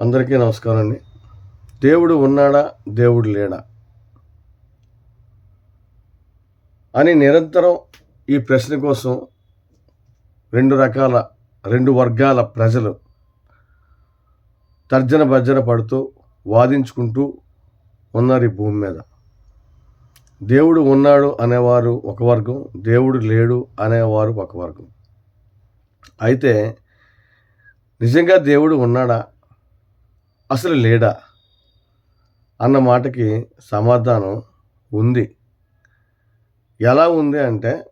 అందరికీ నమస్కారం అండి దేవుడు ఉన్నాడా దేవుడు లేడా? అని నిరంతరం ఈ ప్రశ్న కోసం రెండు రకాల రెండు వర్గాల ప్రజలు తర్జన భర్జన పడుతూ వాదించుకుంటూ ఉన్నారు ఈ భూమి మీద. దేవుడు ఉన్నాడు అనేవారు ఒక వర్గం దేవుడు లేడు అనేవారు ఒక వర్గం. అయితే నిజంగా దేవుడు ఉన్నాడా? అసలు లేడా? అన్న మాటకి సమాధానం ఉంది. ఎలా ఉంది అంటే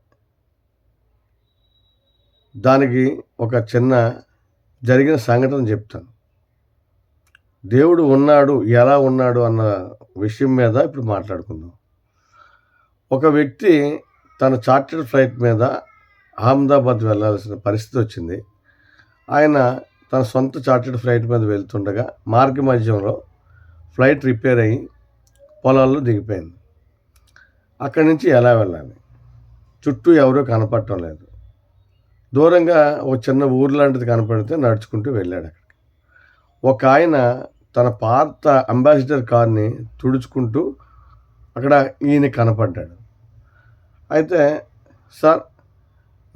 దానికి ఒక చిన్న జరిగిన సంఘటన చెప్తాను. దేవుడు ఉన్నాడు ఎలా ఉన్నాడు అన్న విషయం మీద ఇప్పుడు మాట్లాడుకుందాం. ఒక వ్యక్తి తన చార్టెడ్ ఫ్లైట్ మీద అహ్మదాబాద్ వెళ్ళాల్సిన పరిస్థితి వచ్చింది. ఆయన తన సొంత చార్టెడ్ ఫ్లైట్ మీద వెళ్తుండగా మార్గ మధ్యంలో ఫ్లైట్ రిపేర్ అయ్యి పొలాల్లో దిగిపోయింది. అక్కడి నుంచి ఎలా వెళ్ళాలి? చుట్టూ ఎవరూ కనపడటం లేదు. దూరంగా ఒక చిన్న ఊరు లాంటిది కనపడితే నడుచుకుంటూ వెళ్ళాడు అక్కడికి. ఒక ఆయన తన పాత అంబాసిడర్ కార్ని తుడుచుకుంటూ అక్కడ ఈయన కనపడ్డాడు. అయితే సార్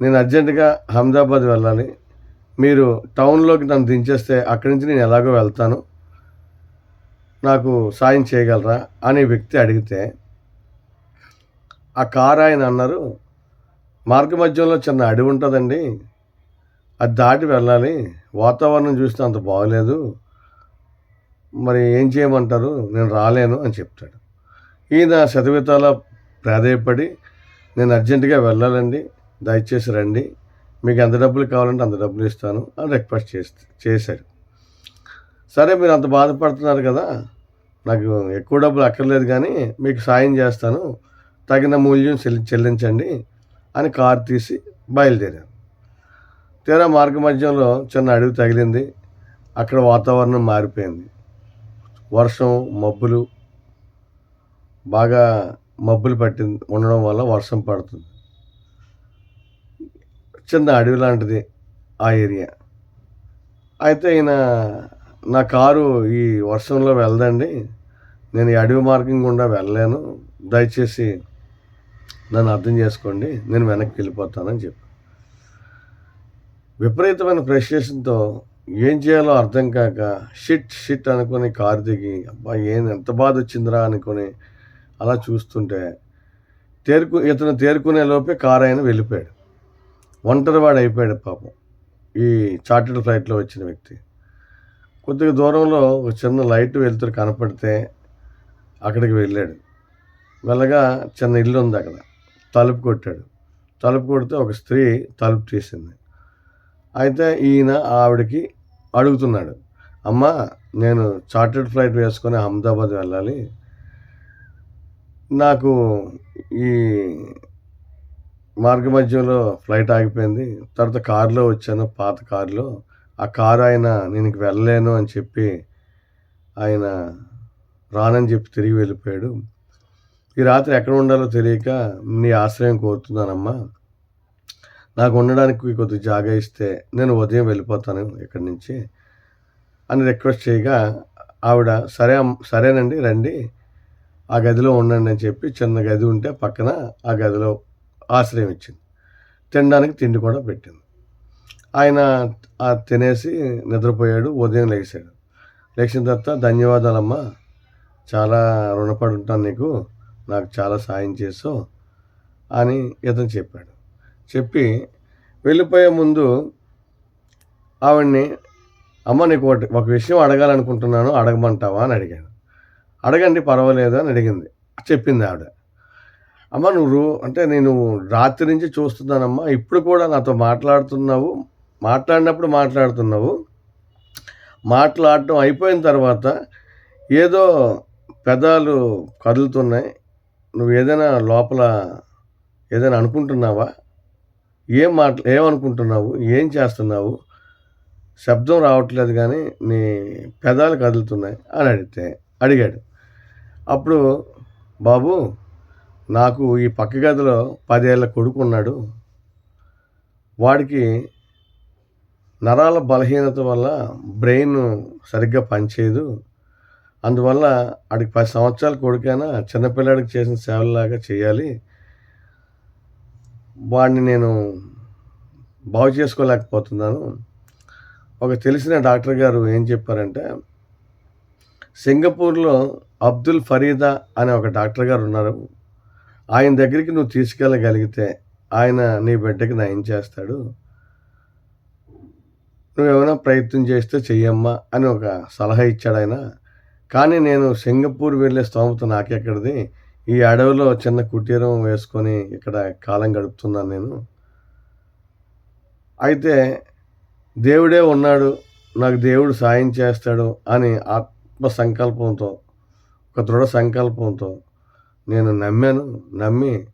నేను అర్జెంటుగా అహ్మదాబాద్ వెళ్ళాలి. మీరు టౌన్లోకి నన్ను దించేస్తే అక్కడి నుంచి నేను ఎలాగో వెళ్తాను. నాకు సాయం చేయగలరా అనే వ్యక్తి అడిగితే ఆ కారు ఆయన అన్నారు మార్గ మధ్యంలో చిన్న అడవి ఉంటుందండి. అది దాటి వెళ్ళాలి. వాతావరణం చూస్తే అంత బాగలేదు. మరి ఏం చేయమంటారు? నేను రాలేను అని చెప్తాడు. ఈయన శతవితాల ప్రాధేయపడి నేను అర్జెంటుగా వెళ్ళాలండి. దయచేసి రండి. మీకు ఎంత డబ్బులు కావాలంటే అంత డబ్బులు ఇస్తాను అని రిక్వెస్ట్ చేస్తే చేశారు. సరే మీరు అంత బాధపడుతున్నారు కదా నాకు ఎక్కువ డబ్బులు అక్కర్లేదు కానీ మీకు సాయం చేస్తాను తగిన మూల్యం చెల్లి చెల్లించండి అని కారు తీసి బయలుదేరాను తీరా మార్గ మధ్యంలో చిన్న అడవి తగిలింది. అక్కడ వాతావరణం మారిపోయింది. వర్షం మబ్బులు బాగా మబ్బులు పట్టింది ఉండడం వల్ల వర్షం పడుతుంది. చిన్న అడవి లాంటిది ఆ ఏరియా. అయితే ఈయన నా కారు ఈ వర్షంలో వెళ్దండి నేను ఈ అడవి మార్గం గుండా వెళ్ళలేను. దయచేసి నన్ను అర్థం చేసుకోండి. నేను వెనక్కి వెళ్ళిపోతానని చెప్పి. విపరీతమైన ఫ్రస్ట్రేషన్తో ఏం చేయాలో అర్థం కాక షిట్ షిట్ అనుకొని కారు దిగి అబ్బా ఏం ఎంత బాధ వచ్చిందిరా? అనుకొని అలా చూస్తుంటే తేరుకు ఇతను తేరుకునే లోపే కారు ఆయన వెళ్ళిపోయాడు. ఒంటరివాడు అయిపోయాడు పాపం. ఈ చార్టెడ్ ఫ్లైట్లో వచ్చిన వ్యక్తి. కొద్దిగా దూరంలో ఒక చిన్న లైట్ వెళ్తురు కనపడితే అక్కడికి వెళ్ళాడు. వెళ్ళగా చిన్న ఇల్లు ఉంది అక్కడ. తలుపు కొట్టాడు. తలుపు కొడితే ఒక స్త్రీ తలుపు తీసింది. అయితే ఈయన ఆవిడకి అడుగుతున్నాడు అమ్మ నేను చార్టెడ్ ఫ్లైట్ వేసుకొని అహ్మదాబాద్ వెళ్ళాలి. నాకు ఈ మార్గ మధ్యంలో ఫ్లైట్ ఆగిపోయింది. తర్వాత కారులో వచ్చాను పాత కారులో. ఆ కారు ఆయన నేను వెళ్ళలేను అని చెప్పి ఆయన రానని చెప్పి తిరిగి వెళ్ళిపోయాడు. ఈ రాత్రి ఎక్కడ ఉండాలో తెలియక నీ ఆశ్రయం కోరుతున్నానమ్మా. నాకు ఉండడానికి కొద్ది జాగా ఇస్తే నేను ఉదయం వెళ్ళిపోతాను ఇక్కడి నుంచి అని రిక్వెస్ట్ చేయగా ఆవిడ సరే సరేనండి రండి. ఆ గదిలో ఉండండి అని చెప్పి చిన్న గది ఉంటే పక్కన ఆ గదిలో ఆశ్రయం ఇచ్చింది. తినడానికి తిండి కూడా పెట్టింది. ఆయన ఆ తినేసి నిద్రపోయాడు ఉదయం లేచాడు. లేచిన తర్వాత ధన్యవాదాలమ్మా చాలా రుణపడి ఉంటాను నీకు నాకు చాలా సాయం చేసావు అని ఇతను చెప్పాడు. చెప్పి వెళ్ళిపోయే ముందు ఆవిడ్ని అమ్మ నీకు ఒకటి ఒక విషయం అడగాలనుకుంటున్నాను అడగమంటావా? అని అడిగాను అడగండి పర్వాలేదు అని అడిగింది. చెప్పింది ఆవిడ. అమ్మ నువ్వు అంటే నేను రాత్రి నుంచి చూస్తున్నానమ్మా. ఇప్పుడు కూడా నాతో మాట్లాడుతున్నావు. మాట్లాడినప్పుడు మాట్లాడుతున్నావు. మాట్లాడటం అయిపోయిన తర్వాత ఏదో పెదాలు కదులుతున్నాయి. నువ్వు ఏదైనా లోపల ఏదైనా అనుకుంటున్నావా? ఏం మాట ఏమనుకుంటున్నావు? ఏం చేస్తున్నావు? శబ్దం రావట్లేదు కానీ నీ పెదాలు కదులుతున్నాయి అని అడిగితే అడిగాడు. అప్పుడు బాబు నాకు ఈ పక్క గదిలో పదేళ్ళ కొడుకు ఉన్నాడు వాడికి నరాల బలహీనత వల్ల బ్రెయిన్ సరిగ్గా పనిచేయదు. అందువల్ల వాడికి పది సంవత్సరాల కొడుకైనా చిన్నపిల్లాడికి చేసిన సేవలాగా చేయాలి. వాడిని నేను బాగు చేసుకోలేకపోతున్నాను. ఒక తెలిసిన డాక్టర్ గారు ఏం చెప్పారంటే సింగపూర్లో అబ్దుల్ ఫరీదా అనే ఒక డాక్టర్ గారు ఉన్నారు. ఆయన దగ్గరికి నువ్వు తీసుకెళ్ళగలిగితే ఆయన నీ బిడ్డకి నయం చేస్తాడు. నువ్వేమైనా ప్రయత్నం చేస్తే చెయ్యమ్మా అని ఒక సలహా ఇచ్చాడు ఆయన. కానీ నేను సింగపూర్ వెళ్ళే స్తోమత నాకెక్కడిది? ఈ అడవిలో చిన్న కుటీరం వేసుకొని ఇక్కడ కాలం గడుపుతున్నాను నేను. అయితే దేవుడే ఉన్నాడు నాకు దేవుడు సాయం చేస్తాడు అని ఆత్మ సంకల్పంతో ఒక దృఢ సంకల్పంతో నేను నమ్మాను నమ్మి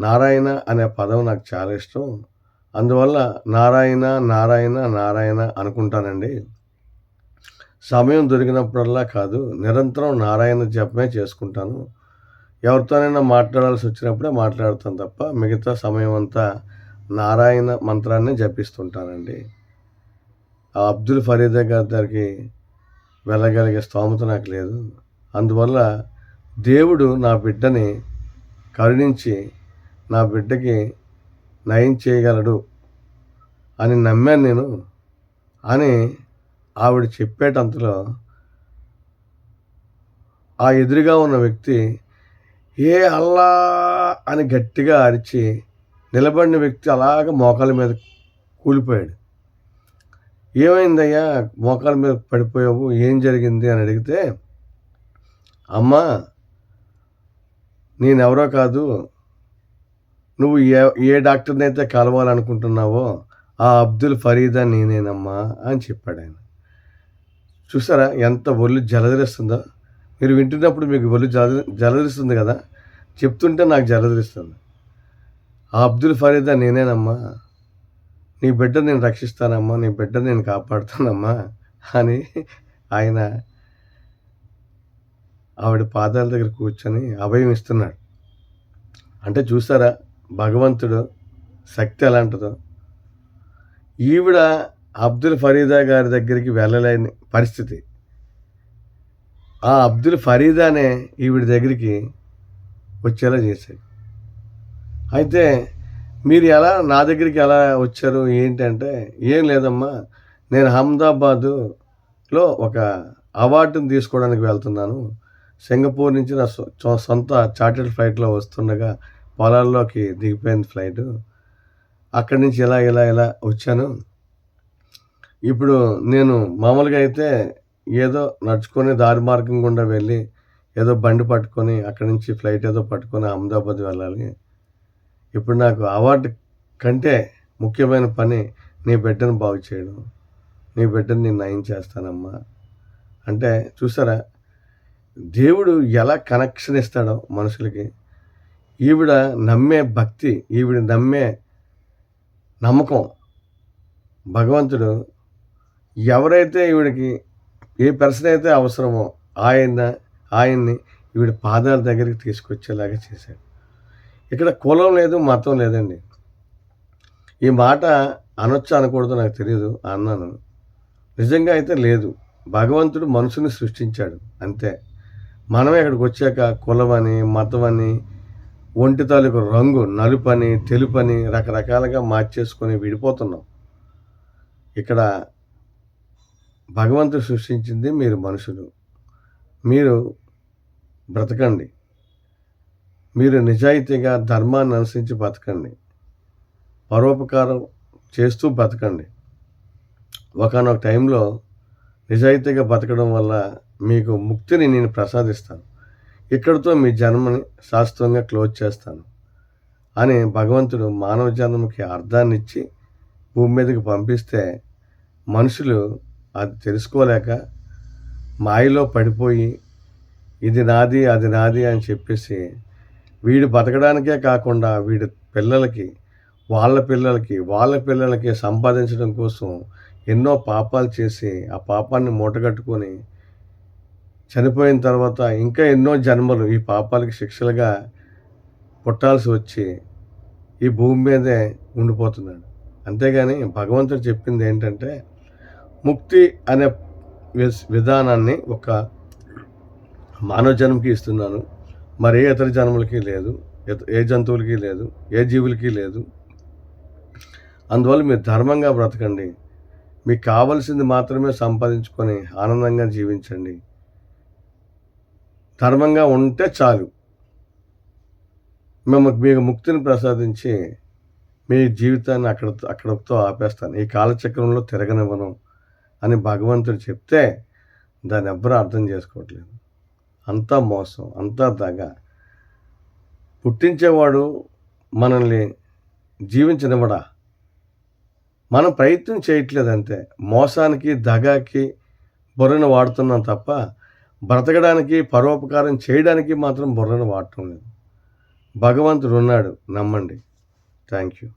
నారాయణ అనే పదం నాకు చాలా ఇష్టం. అందువల్ల నారాయణ నారాయణ నారాయణ అనుకుంటానండి. సమయం దొరికినప్పుడల్లా కాదు నిరంతరం నారాయణ జపమే చేసుకుంటాను. ఎవరితోనైనా మాట్లాడాల్సి వచ్చినప్పుడే మాట్లాడతాను తప్ప మిగతా సమయం అంతా నారాయణ మంత్రాన్ని జపిస్తుంటానండి. ఆ అబ్దుల్ ఫరీదా గారి దగ్గరికి వెళ్ళగలిగే స్తోమత నాకు లేదు. అందువల్ల దేవుడు నా బిడ్డని కరుణించి నా బిడ్డకి నయం చేయగలడు అని నమ్మాను నేను. అని ఆవిడ చెప్పేటంతలో ఆ ఎదురుగా ఉన్న వ్యక్తి ఏ అల్లా అని గట్టిగా అరిచి నిలబడిన వ్యక్తి అలాగ మోకాల మీద కూలిపోయాడు. ఏమైందయ్యా? మోకాల మీద పడిపోయావు? ఏం జరిగింది? అని అడిగితే అమ్మా నేనెవరో కాదు. నువ్వు ఏ ఏ డాక్టర్ని అయితే కలవాలనుకుంటున్నావో ఆ అబ్దుల్ ఫరీదా నేనేనమ్మా అని చెప్పాడు ఆయన. చూసారా ఎంత ఒళ్ళు జలదరిస్తుందో? మీరు వింటున్నప్పుడు మీకు ఒళ్ళు జల జలదరిస్తుంది కదా? చెప్తుంటే నాకు జలదరిస్తుంది. ఆ అబ్దుల్ ఫరీదా నేనేనమ్మా. నీ బిడ్డ నేను రక్షిస్తానమ్మా నీ బిడ్డ నేను కాపాడుతానమ్మా అని ఆయన ఆవిడ పాదాల దగ్గర కూర్చొని అభయం ఇస్తున్నాడు. అంటే చూసారా భగవంతుడు శక్తి ఎలాంటిదో. ఈవిడ అబ్దుల్ ఫరీదా గారి దగ్గరికి వెళ్ళలేని పరిస్థితి. ఆ అబ్దుల్ ఫరీదానే ఈవిడ దగ్గరికి వచ్చేలా చేశాడు. అయితే మీరు ఎలా నా దగ్గరికి ఎలా వచ్చారు ఏంటంటే ఏం లేదమ్మా నేను అహ్మదాబాదులో ఒక అవార్డుని తీసుకోవడానికి వెళ్తున్నాను సింగపూర్ నుంచి నా సొ- సొంత చార్టెడ్ ఫ్లైట్లో వస్తుండగా పొలాల్లోకి దిగిపోయింది ఫ్లైట్. అక్కడి నుంచి ఇలా ఇలా ఇలా వచ్చాను. ఇప్పుడు నేను మామూలుగా అయితే ఏదో నడుచుకొని దారి మార్గం గుండా వెళ్ళి ఏదో బండి పట్టుకొని అక్కడి నుంచి ఫ్లైట్ ఏదో పట్టుకొని అహ్మదాబాద్ వెళ్ళాలి. ఇప్పుడు నాకు అవార్డు కంటే ముఖ్యమైన పని నీ బిడ్డను బాగు చేయడం. నీ బిడ్డను నేను నయం చేస్తానమ్మా. అంటే చూసారా? దేవుడు ఎలా కనెక్షన్ ఇస్తాడో మనుషులకి ఈవిడ నమ్మే భక్తి ఈవిడ నమ్మే నమ్మకం భగవంతుడు ఎవరైతే ఈవిడికి ఏ పర్సన్ అయితే అవసరమో ఆయన ఆయన్ని ఈవిడ పాదాల దగ్గరికి తీసుకొచ్చేలాగా చేశాడు. ఇక్కడ కులం లేదు మతం లేదండి. ఈ మాట అనొచ్చు అనకూడదు నాకు తెలియదు అన్నాను. నిజంగా అయితే లేదు. భగవంతుడు మనుషుని సృష్టించాడు అంతే. మనం ఇక్కడికి వచ్చాక కులమని మతమని ఒంటి తాలూకు రంగు నలుపని తెలుపని రకరకాలుగా మార్చేసుకొని విడిపోతున్నాం. ఇక్కడ భగవంతుడు సృష్టించింది మీరు మనుషులు. మీరు బ్రతకండి. మీరు నిజాయితీగా ధర్మాన్ని అనుసరించి బతకండి. పరోపకారం చేస్తూ బతకండి. ఒకనొక టైంలో నిజాయితీగా బతకడం వల్ల మీకు ముక్తిని నేను ప్రసాదిస్తాను. ఇక్కడితో మీ జన్మని శాశ్వతంగా క్లోజ్ చేస్తాను అని భగవంతుడు మానవ జన్మకి అర్థాన్ని ఇచ్చి భూమి మీదకి పంపిస్తే మనుషులు అది తెలుసుకోలేక మాయలో పడిపోయి ఇది నాది అది నాది అని చెప్పేసి వీడు బతకడానికే కాకుండా వీడి పిల్లలకి వాళ్ళ పిల్లలకి వాళ్ళ పిల్లలకి సంపాదించడం కోసం ఎన్నో పాపాలు చేసి ఆ పాపాన్ని మూటగట్టుకొని చనిపోయిన తర్వాత ఇంకా ఎన్నో జన్మలు ఈ పాపాలకి శిక్షలుగా పుట్టాల్సి వచ్చి ఈ భూమి మీదే ఉండిపోతున్నాడు. అంతేగాని భగవంతుడు చెప్పింది ఏంటంటే ముక్తి అనే విధానాన్ని ఒక మానవ జన్మకి ఇస్తున్నాను. మరి ఏ ఇతర జన్మలకి లేదు ఏ జంతువులకి లేదు ఏ జీవులకి లేదు. అందువల్ల మీరు ధర్మంగా బ్రతకండి. మీకు కావలసింది మాత్రమే సంపాదించుకొని ఆనందంగా జీవించండి. ధర్మంగా ఉంటే చాలు. మేము మీకు ముక్తిని ప్రసాదించి మీ జీవితాన్ని అక్కడ అక్కడతో ఆపేస్తాను. ఈ కాలచక్రంలో తిరగనివ్వను అని భగవంతుడు చెప్తే దాన్ని ఎవ్వరూ అర్థం చేసుకోవట్లేదు. అంతా మోసం అంతా దగ. పుట్టించేవాడు మనల్ని జీవించనివ్వడా? మనం ప్రయత్నం చేయట్లేదు అంతే. మోసానికి దగాకి బుర్రను వాడుతున్నాం తప్ప బ్రతకడానికి పరోపకారం చేయడానికి మాత్రం బుర్రను వాడటం లేదు. భగవంతుడు ఉన్నాడు. నమ్మండి. Thank you